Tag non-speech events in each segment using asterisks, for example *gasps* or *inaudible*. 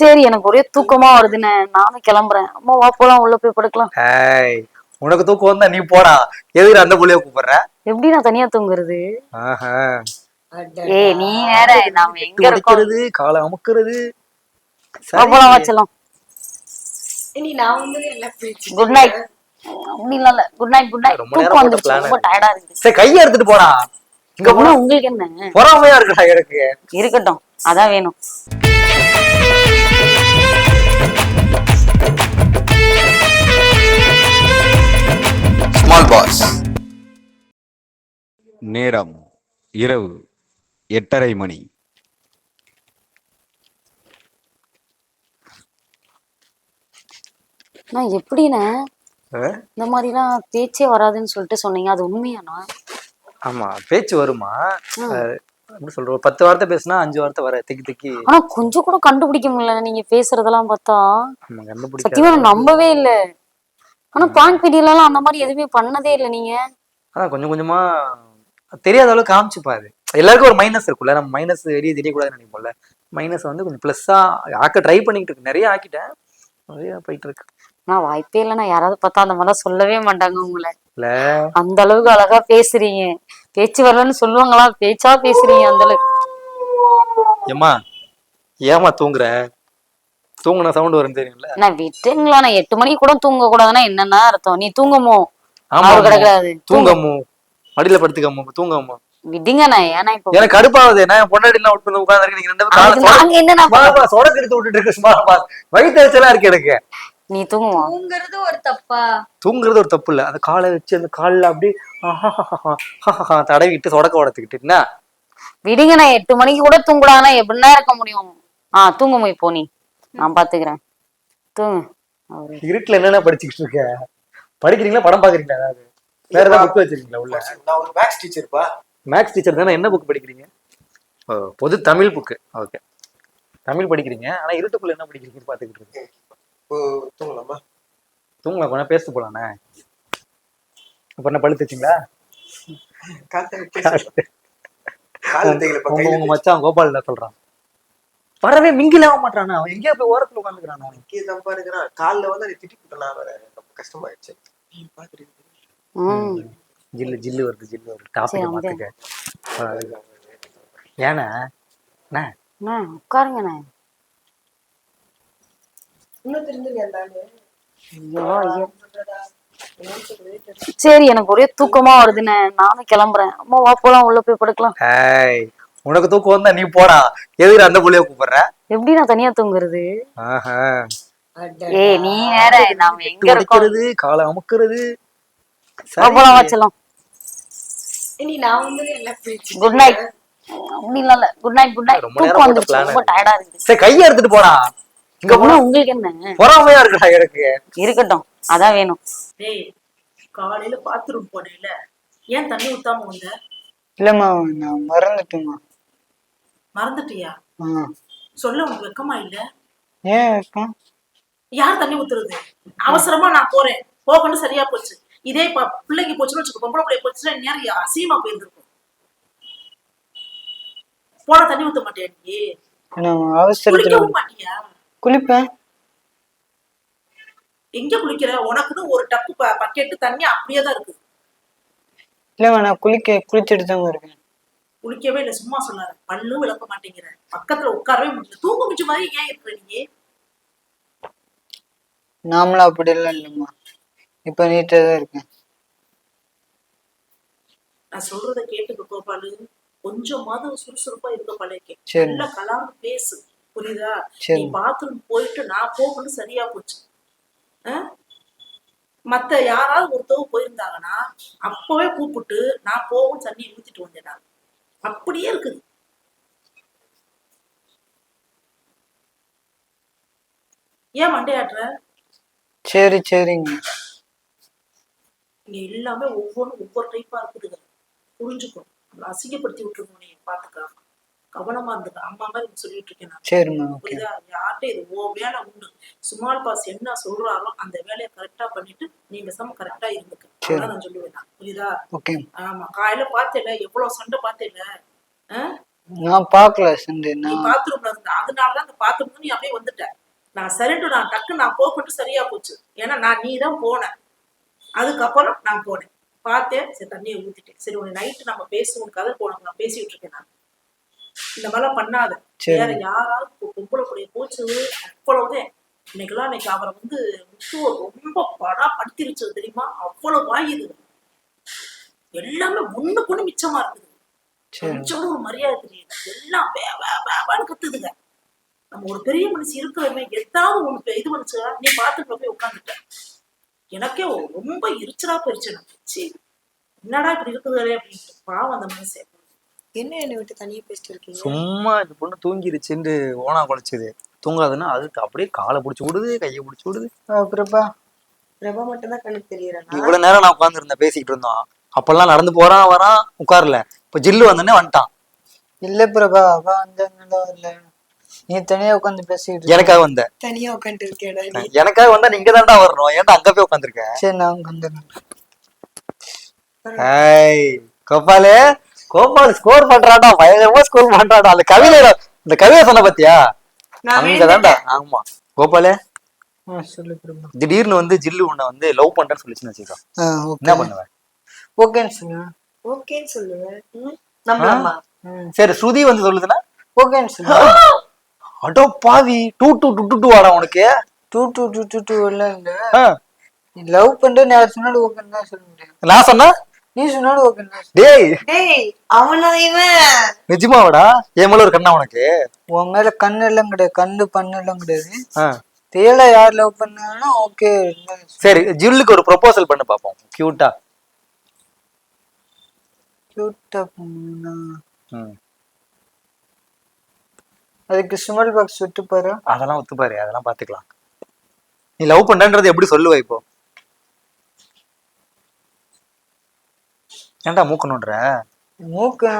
சரி எனக்கு ஒரே தூக்கமா வருதுண்ணே. நானும் கிளம்புறேன். அம்மா வா போலாம். உள்ள போய் படுக்கலாம். உனக்கு தூக்கம் வந்தா நீ போடா. எதுக்கு அந்த புள்ளைய கூப்பிடுற? எப்படி நான் தனியா தூங்குறது? ஆஹா. ஏய் நீ வேற. நாம எங்க இருக்கோம்? உடைக்கிறது காலை அமுக்குறது. போலாம் வச்சலாம் இனி நான் வந்து எல்லாம் பேச்சு குட் நைட் அப்படிலாம் இல்ல. குட் நைட் குட் நைட் தூக்கம் வந்துருச்சு. ரொம்ப டயர்டா இருக்குது. சரி கையை எடுத்துட்டு போடா. இங்க போனா உங்களுக்கு என்ன? பொறாமையா இருக்குடா எனக்கு. இருக்கட்டும். அதான் வேணும். ஸ்மால் பாஸ் நேரம் இரவு எட்டரை மணி. நான் எப்படிண்ணே? இந்த மாதிரிலாம் பேச்சே வராதுன்னு சொல்லிட்டு சொன்னீங்க. அது உண்மையாண்ணா? ஆமா பேச்சு வருமா? எப்படி சொல்ற ஒரு பத்து வார்த்தை பேசுனா அஞ்சு வார்த்தை வர திக்கி திக்கி. ஆனா கொஞ்சம் கூட கண்டுபிடிக்க முடியல நீங்க பேசுறதெல்லாம் பார்த்தா. சத்தியமா நம்பவே இல்ல. ஆனா பாங்க் வீடியோல எல்லாம் அந்த மாதிரி எதுவுமே பண்ணதே இல்ல நீங்க. அதான் கொஞ்சம் கொஞ்சமா தெரியாத அளவுக்கு காமிச்சுப்பாரு. எல்லாருக்கும் ஒரு மைனஸ் இருக்குல்ல நம்ம மைனஸ் வெளியே தெரியக்கூடாதுன்னு நினைப்போம்ல. மைனஸ் வந்து கொஞ்சம் ப்ளஸ்ஸா ஆக்க ட்ரை பண்ணிக்கிட்டு இருக்கு. நிறைய ஆக்கிட்டேன். நிறைய போயிட்டு இருக்கு. நான் வாய்ப்பே இல்லைன்னா யாராவது பார்த்தா அந்த மாதிரிலாம் சொல்லவே மாட்டாங்க உங்களை. அந்த அளவுக்கு அழகா பேசுறீங்க. பேச்சு வரலன்னு சொல்லுவாங்களா? பேச்சா பேசுறீங்க அந்த அளவுக்கு. ஏம்மா ஏமா தூங்குற? தூங்குன சவுண்ட் வரும் தெரியும்ல. நான் விட்டுங்களா நான் எட்டு மணிக்கு கூட தூங்க கூடாதுன்னா என்னன்னா அர்த்தம். நீ தூங்கமோ? ஆமா அவர். கிடக்காது தூங்கம்மு மடியில படுத்துக்கம்மு தூங்கம்மு விடுங்கண்ணா ஏன்னா இப்போ எனக்கு கடுப்பாகுது. என்ன பொண்டாடி எல்லாம் விட்டு வந்து உட்கார்ந்து நீங்க ரெண்டு பேரும் நாங்க என்னண்ணா சும்மா சொடக்கு எடுத்து விட்டுட்டு இருக்கு சும்மா பா. வயித்தெரிச்சலா இருக்கு எனக்கு. நீ தூங்குவா. தூங்குறது ஒரு தப்பா? தூங்குறது ஒரு தப்பு இல்ல. அந்த காலை வச்சு அந்த கால்ல அப்படியே தடவிட்டு சொடக்க உடத்துக்கிட்டு என்ன? விடுங்க நான் எட்டு மணிக்கு கூட தூங்கலாம்னா எப்படின்னா இருக்க முடியும். ஆ தூங்குமோ இப்போ நீ. நான் பாத்துக்கிறேன். தூங்கு. இருட்டுல என்னென்ன படிச்சுக்கிட்டு இருக்க? படிக்கிறீங்களா படம் பாக்குறீங்களா ஏதாவது? வேற ஏதாவது புக் வச்சிருக்கீங்களா உள்ள? நான் ஒரு மேக்ஸ் டீச்சர்ப்பா மேக்ஸ் டீச்சர் தானே? என்ன புக் படிக்கிறீங்க? ஓ, பொது தமிழ் புக்கு ஓகே தமிழ் படிக்கிறீங்க ஆனா இருட்டுக்குள்ள என்ன படிக்கிறீங்கன்னு பாத்துக்கிட்டு இருக்கேன் இப்போ தூங்கலாமா? தூங்கலாம். கொஞ்சம் பேசிட்டு போலானே அப்ப என்ன பழுத்து வச்சிங்களா உங்க மச்சான் கோபால் சொல்றான். வரவே மிங்கில ஆக மாட்டானா? அவன் எங்கேயோ போய் ஓரத்துல உட்காந்துக்கிறான் இங்கே தப்பா இருக்கிறான். காலில் வந்து அதை திட்டி விட்டனா வேற ரொம்ப கஷ்டமாயிடுச்சு. ஜில்லு ஜில்லு வருது ஜில்லு வருது. டாபிக் மாத்துக்க ஏன்னா உட்காருங்கண்ணே சரி எனக்கு ஒரே தூக்கமா வருதுண்ணே. நானும் கிளம்புறேன். அம்மா வா போலாம் உள்ள போய் படுக்கலாம். ஏய் உனக்கு தூக்கம் வந்தா நீ போடா. எதுக்கு அந்த புள்ளைய கூப்பிடுற? எப்படி நான் தனியா தூங்குறது? ஆஹா. ஏய் நீ வேற நாம எங்க இருக்கோம்? உடைக்கிறது காலை அமுக்குறது. போலாம் வச்சலாம் வந்து குட் நைட் அப்படிலாம் இல்ல. குட் நைட் குட் நைட் தூக்கம் வந்துருச்சு. plan ரொம்ப டயர்டா இருக்குது. சரி கையை எடுத்துட்டு போடா. இங்க போனா உங்களுக்கு என்ன? பொறாமையா இருக்குடா எனக்கு. இருக்கட்டும் அதான் வேணும். டேய் காலையில பாத்ரூம் போனேல ஏன் தண்ணி ஊத்தாம வந்த? இல்லம்மா நான் மறந்துட்டேம்மா. மறந்துட்டியா? சொல்ல உனக்கு வெக்கமா இல்ல? ஏன் இருக்கும் யார் தண்ணி ஊத்துறது? அவசரமா நான் போறேன். போகணும் சரியா போச்சு. இதே ப பிள்ளைக்கு போச்சுன்னு வச்சுக்கோ பொம்பளை பிள்ளை போச்சுன்னா நேரம் அசிங்கமா போயிருந்திருக்கும். போன தண்ணி ஊத்த மாட்டியா நீ? நான் அவசரத்துல மாட்டியா? குளிப்பேன் எங்க குளிக்கிற? உனக்குன்னு ஒரு டப்பு பக்கெட்டு தண்ணி அப்படியே தான் இருக்கு. இல்லம்மா நான் குளிக்க குளிச்சுட்டு தான் இருக்கேன். குளிக்கவே இல்லை சும்மா சொல்லாரு பல்லும் விளக்க மாட்டேங்கிற. பக்கத்துல உட்காரவே முடியல. தூங்க முடிச்ச மாதிரி ஏன் இருக்கிற நீ? நாமளும் அப்படியெல்லாம் இல்லைம்மா. இப்போ நீட்டாக தான் இருக்கேன். நான் சொல்றத கேட்டுக்க கோபாலு. கொஞ்சமாவது சுறுசுறுப்பா இருக்க பழகி. நல்லா கலாந்து பேசு. புரியுதா. நீ பாத்ரூம் போயிட்டு நான் போகணும் சரியா போச்சு? மத்த யாராவது ஒருத்தவங்க போயிருந்தாங்கன்னா அப்பவே கூப்பிட்டு நான் போகும் தண்ணி ஊத்திட்டு வந்தேன் அப்படியே இருக்குது. ஏன் மண்டையாட்டுற சரி சரிங்க. இங்க எல்லாமே ஒவ்வொன்றும் ஒவ்வொரு டைப்பா இருக்குதுங்க. புரிஞ்சுக்கணும். அசிங்கப்படுத்தி விட்டுருக்கோம் நீ பாத்துக்காம கவனமா இருந்துக்க அம்மா மாதிரி சொல்லிட்டு இருக்கேன் நான். சரிம்மா புரியுதா? யார்கிட்ட இது ஓ வேலை உண்டு? சுமால் பாஸ் என்ன சொல்றாரோ அந்த வேலையை கரெக்டா பண்ணிட்டு நீங்க சம கரெக்டா இருந்துக்க. நான் சொல்லுவேன். புரியுதா? ஆமா. காலையில பார்த்தேல எவ்வளவு சண்டை பார்த்தேல? நான் பார்க்கல சண்டே நீ பாத்ரூம்ல இருந்த. அதனாலதான் அந்த பாத்ரூம் நீ அப்படியே வந்துட்ட. நான் சரின்ட்டு நான் டக்கு நான் போகட்டு சரியா போச்சு. ஏன்னா நான் நீ தான் போன. அதுக்கப்புறம் நான் போனேன். பார்த்தேன் சரி தண்ணியை ஊத்திட்டேன். சரி உன்னை நைட்டு நம்ம பேசுவோம் கதை போனோம் நான் பேசிட்டு இருக்கேன் நான். இந்த மாதிரிலாம் பண்ணாத. வேற யாராவது பொ- பொம்பளை கூடிய போச்சு அவ்வளவுதான். இன்னைக்கெல்லாம் இன்னைக்கு அவரை வந்து முத்துவ ரொம்ப படா படுத்திருச்சு தெரியுமா? அவ்வளவு வாயுது எல்லாமே ஒண்ணு மிச்சமா இருக்குது. கூட ஒரு மரியாதை தெரியல எல்லாம் வே வே வேன்னு கத்துதுங்க. நம்ம ஒரு பெரிய மனுஷன் இருக்கிறவங்க எதாவது ஒண்ணு இது பண்ணுச்சா. நீ பாத்துட்டு போய் உட்காந்துட்ட. எனக்கே ரொம்ப எரிச்சலா போயிருச்சு. எனக்கு என்னடா இப்படி இருக்குதுலே அப்படின்ட்டு. பாவம் அந்த மனுஷன். என்ன என்னை விட்டு தனியா பேசிட்டு இருக்கீங்க சும்மா இந்த பொண்ணு தூங்கிருச்சுன்னு ஓனா குலைச்சுது தூங்காதுன்னா அதுக்கு அப்படியே காலை பிடிச்சி விடுது கையை பிடிச்சி விடுது. அப்புறப்பா பிரபா. மட்டும் தான் கண்ணுக்கு தெரியறா இவ்வளவு நேரம் நான் உட்காந்துருந்தேன் பேசிக்கிட்டு இருந்தோம். அப்பெல்லாம் நடந்து போறான் வரான் உட்காரல. இப்ப ஜில்லு வந்தோடனே வந்துட்டான். இல்ல பிரபா. அவ வந்ததுனால வரல. நீ தனியா உட்காந்து பேசிக்கிட்டு இருக்க. எனக்காக வந்த. தனியா உட்காந்துட்டு இருக்கேடா நீ எனக்காக வந்தா நீங்க தான்டா வரணும். ஏன்டா அங்க போய் உட்காந்துருக்க சரி நான் உட்காந்துறேன் ஏய் கோபாலு. கோபால் ஸ்கோர் பண்றாடா பயங்கரமா ஸ்கோர் பண்றாடா அந்த கவிதை இந்த கவிதை சொன்ன பாத்தியா? அங்கதான்டா ஆமா. கோபாலு திடீர்னு வந்து ஜில்லு உன்னை வந்து லவ் பண்றேன்னு சொல்லிச்சுன்னு வச்சுக்கோ. என்ன பண்ணுவ? ஓகேன்னு சொல்லு. ஓகேன்னு சொல்லுவேன். சரி ஸ்ருதி வந்து சொல்லுதுன்னா? ஓகேன்னு சொல்லு. *gasps* அடோ பாவி டூ டூ டூ டூ டூ வாடா உனக்கு. டூ டூ டூ டூ டூ இல்ல இல்ல லவ் பண்றேன்னு யார் சொன்னாலும் ஓகேன்னு தான் சொல்ல முடியும். நான் சொன்னா? நீ சொன்னாலும் சொல்லு. டேய். டேய் அவனா இவன். நிஜமாவாடா? என் மேல ஒரு கண்ணா உனக்கு? உன் மேல கண்ணு எல்லாம் கிடையாது கண்ணு பண்ணு எல்லாம் கிடையாது. ரியலா யார் லவ் பண்ணாலும் ஓகே சரி ஜில்லுக்கு ஒரு ப்ரொபோசல் பண்ணு பாப்போம். கியூட்டா கியூட்டா பண்ணா அதுக்கு ஸ்மால் பாக்ஸ் விட்டு பாரு. அதெல்லாம் ஒத்துப்பாரு அதெல்லாம் பாத்துக்கலாம். நீ லவ் பண்றன்றது எப்படி சொல்லுவ இப்போ? ஏன்டா மூக்கணுன்ற? மூக்கு.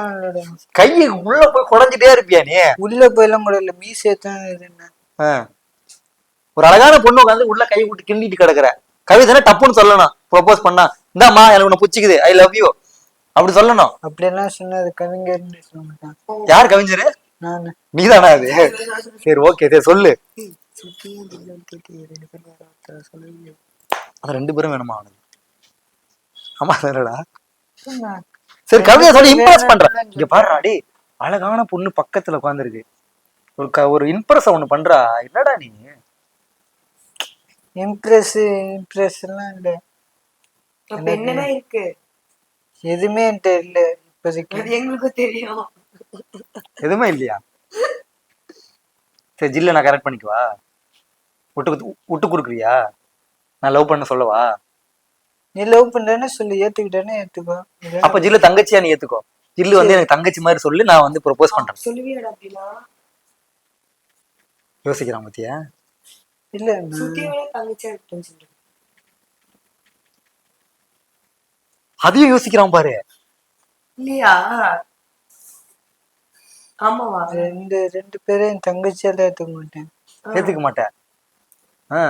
கையை உள்ள போய் குடஞ்சிட்டே இருப்பியா நீ? உள்ள போயெல்லாம் கூட இல்ல மீசே தான் இது என்ன. ஒரு அழகான பொண்ணு உட்காந்து உள்ள கை விட்டு கிண்டிட்டு கிடக்குற. கவிதை டப்புன்னு சொல்லணும். ப்ரொபோஸ் பண்ணா இந்தாம்மா எனக்கு உன்னை பிடிச்சிக்குது ஐ லவ் யூ அப்படி சொல்லணும். அப்படியெல்லாம் சொன்னது மாட்டான் யார் கவிஞரு? நீதானா அது? சரி ஓகே சரி சொல்லு. அது ரெண்டு பேரும் வேணுமா அவனுக்கு? ஆமா சொன்னா. சரி கவிதை சொல்லி இம்ப்ரெஸ் வேணாம், பண்ற வேணாம் இங்க பாருடா டேய் அழகான பொண்ணு பக்கத்துல உட்காந்துருக்கு ஒரு க ஒரு இம்ப்ரெஸ் ஒண்ணு பண்றா. என்னடா நீ? இம்ப்ரெஸ் இம்ப்ரெஸ் எல்லாம் இல்ல. என்னதான் இருக்கு? எதுவுமே என்கிட்ட இல்ல இப்போதைக்கு. அது எங்களுக்கும் தெரியும். எதுவுமே இல்லையா? சரி ஜில்ல நான் கரெக்ட் பண்ணிக்குவா? விட்டு விட்டு கொடுக்குறியா? நான் லவ் பண்ண சொல்லவா? நீ லவ் பண்றேன்னு சொல்லி ஏத்துக்கிட்டேன்னு ஏத்துக்கோ. அப்ப ஜில்லு தங்கச்சியா நீ ஏத்துக்கோ? ஜில்லு வந்து எனக்கு தங்கச்சி மாதிரி சொல்லி நான் வந்து ப்ரொபோஸ் பண்றேன். சொல்லுவியாடா அப்படின்னா? யோசிக்கிறான் பத்தியா? இல்ல நான் சுத்தியோட தங்கச்சியா இருக்கட்டும் சொல்றேன். அதையும் யோசிக்கிறான் பாரு. இல்லையா? ஆமாவா? ரெண்டு ரெண்டு பேரும் என் தங்கச்சியால ஏத்துக்க மாட்டேன். ஏத்துக்க மாட்டேன் ஆ.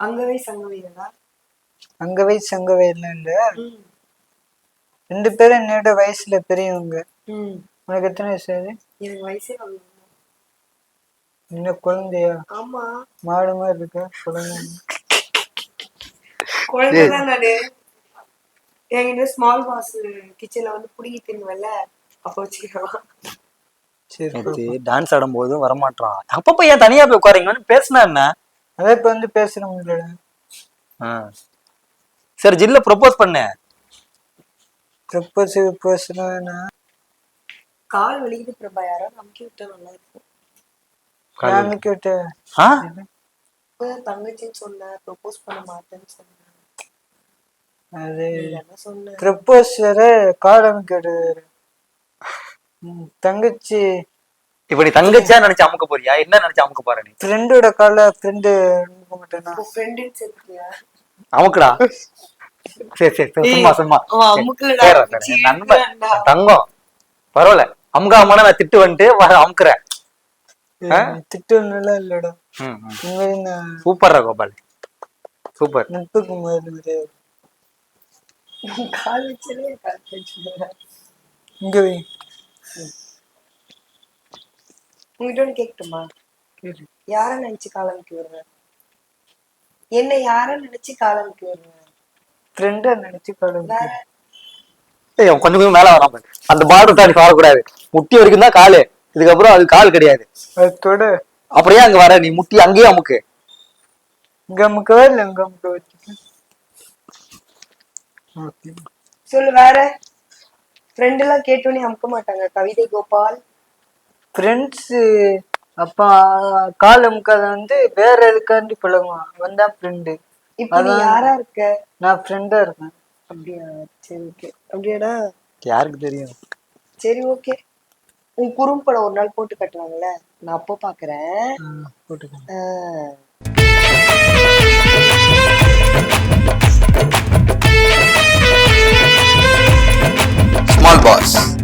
அங்க வயசு அங்க வயதா அங்க வயசு அங்க வயசுல இல்ல ரெண்டு பேரும் என்னோட வயசுல பெரியவங்க. ம். உனக்கு எத்தனை வயசு ஆகுது? எனக்கு வயசே இன்னும் குழந்தையா? ஆமா. மாடு மாதிரி இருக்கா? குழந்தை. குழந்தைதான் நானு. என்கிட்ட ஸ்மால் பாஸ் கிச்சன்ல வந்து புடுங்கி தின்னுவல்ல. அப்ப வச்சுக்கலாம். சரி டான்ஸ் ஆடும் போதும் வரமாட்டான் அப்பப்ப ஏன் தனியா போய் உட்காரிங்கன்னு பேசினா என்ன? அதான் இப்ப வந்து பேசுறோம் இல்லடா ஆ. சரி ஜில்ல ப்ரொபோஸ் பண்ணு. ப்ரப்போஸ் பேசுனா கால் வலிக்குது பிரபா. யாராவது அமுக்கி விட்டா நல்லா இருக்கும். காமிக்க விட்ட? தங்கச்சின்னு சொன்ன ப்ரொபோஸ் பண்ண மாட்டேன்னு சொன்னேன் அது சொன்ன. ப்ரப்போஸ் வேற கால் தங்கச்சி இப்ப நீ தங்கச்சியா நினைச்சு அமுக்க போறியா? என்ன நினைச்சு அமுக்க போற நீ? ஃப்ரெண்டோட கால ஃப்ரெண்டு அமுக்குடா. சரி சரி சும்மா சும்மா. நண்பன் தங்கம். பரவாயில்ல. அமுகாமான நான் திட்டு வந்துட்டு வ- அமுக்குறேன்? திட்டம்லாம் இல்லடா. சூப்பர்ரா கோபால். சூப்பர் நட்புக்கு இங்க வை உங்ககிட்ட ஒண்ணு கேட்கட்டுமா யார நினைச்சு காலனுக்கு வருவேன் என்ன யார நினைச்சு காலனுக்கு வருவேன் ஃப்ரெண்டை நினைச்சு அவன் கொஞ்சம் கொஞ்சம் மேல வரான் பாரு. அந்த பார்டர் தாண்டி வரக்கூடாது முட்டி வரைக்கும் தான் காலு. இதுக்கப்புறம் அது கால் கிடையாது. அப்புறம் ஏன் அங்க வர? நீ முட்டி அங்கேயே அமுக்கு. இங்க அமுக்கவா இல்லை இங்க அமுக்க வச்சுக்க சொல்லு வேற. ஃப்ரெண்ட் எல்லாம் கேட்டோன்னே அமுக்க மாட்டாங்க. கவிதை கோபால். ஃப்ரெண்ட்ஸு அப்பா கால் அமுக்காத வந்து வேற எதுக்காண்டி பழகுவான்? அவன் தான் ஃப்ரெண்டு இப்போ நீ யாரா இருக்க? நான் ஃப்ரெண்டா இருக்கேன். அப்படியா? சரி ஓகே அப்படியாடா? யாருக்கு தெரியும்? சரி ஓகே உன் குறும்படம் ஒரு நாள் போட்டு கட்டுவாங்கல்ல? நான் அப்போ பாக்குறேன். போட்டுக்கோ ஆஹ். Small boss.